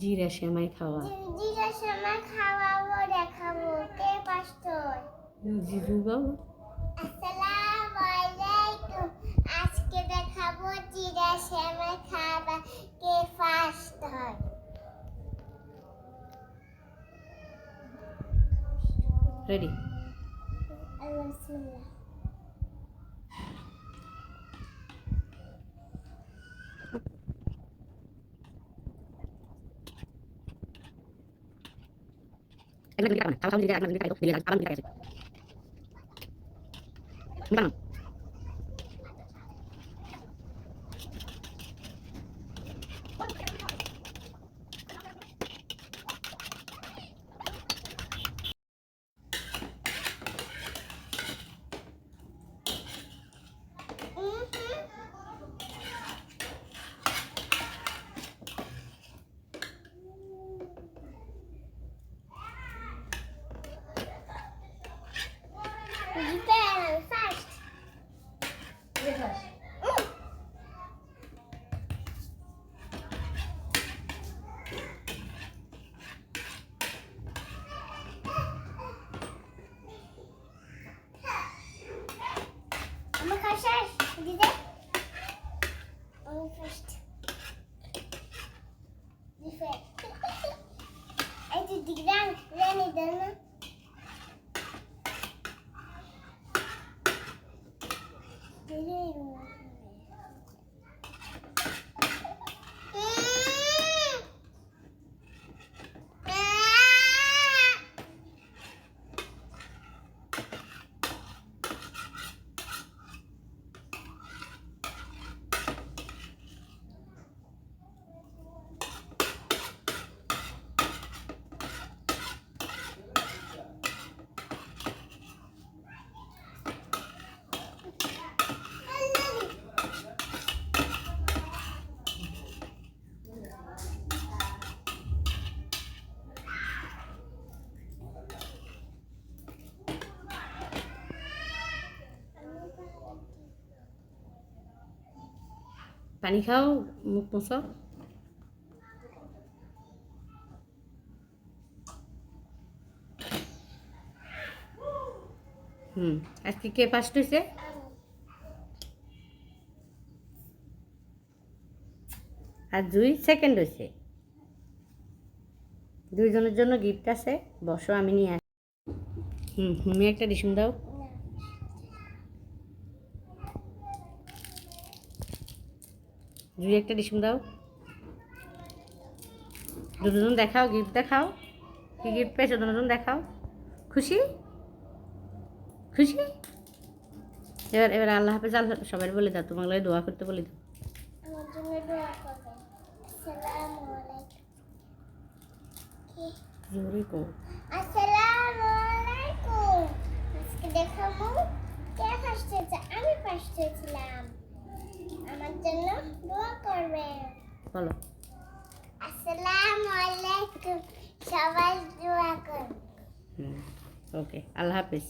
জিরা সেমাই খাওয়া। জিরা সময় খাওয়াবো দেখাবো। কে ফার্স্ট জিজু বাবু। আসসালামু আলাইকুম। আজকে দেখাবো জিরা সময় খাওয়া কে হয় ready Allah anh lagi dekat mana? Sama-sama dekat mana? Dekat itu, dekat apa? Dekat itu. Bukan. Libera, sai. Hum. Arkadaşlar bize onu fıştı. Diferente. É de grande, grande, grande. Mm-hmm. পানি খাও মুখ মোছো। হুম, আজকে কে ফার্স্ট হয়েছে আর দুই সেকেন্ড হয়েছে দুইজনের জন্য gift আছে, বসো, আমি নিয়ে আসি হুম হুমি একটা ডিসুম দাও। দুই একটা ডিসুম দাও। দুজন দেখাও গিফট দেখাও। কি গিফট পেয়েছ? দুজন দেখাও। খুশি? খুশি? এবার এবার আল্লাহ হাফেজ আল্লাহ সবাই বলে দাও তোমার লাগে দোয়া করতে বলে দাও। আমার জন্য দোয়া করবেন আসসালামু আলাইকুম। কি জোরে কো আসসালামু আলাইকুম। আজকে দেখাবো কে ফার্স্ট হয়েছে? আমি ফার্স্ট হয়েছিলাম আমার জন্য দোয়া করবেন বলো আসসালামু আলাইকুম সবাই দোয়া করবেন হুম ওকে আল্লাহ হাফেজ।